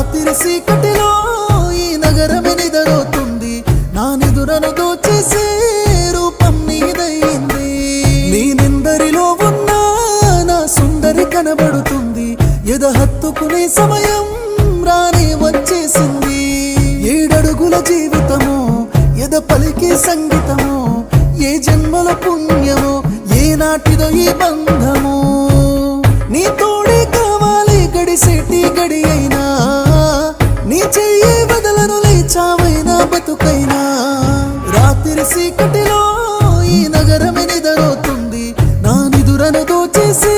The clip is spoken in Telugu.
రాత్రి సీకటిలో ఈ నగరమే నిదరవుతుంది నా నిదురను దోచేసే రూపం నీదయింది నేనెందరిలో ఉన్నా నా సుందరి కనబడుతుంది. ఎద హత్తుకునే సమయం రానే వచ్చేసింది. ఏడడుగుల జీవితము ఎద పలికే సంగీతము ఏ జన్మల పుణ్యమో ఏ నాటిదో ఈ బంధము బతుకైనా రాత్రి సీకటిలో ఈ నగరమే నిదరవుతుంది నా నిదురను దోచేసే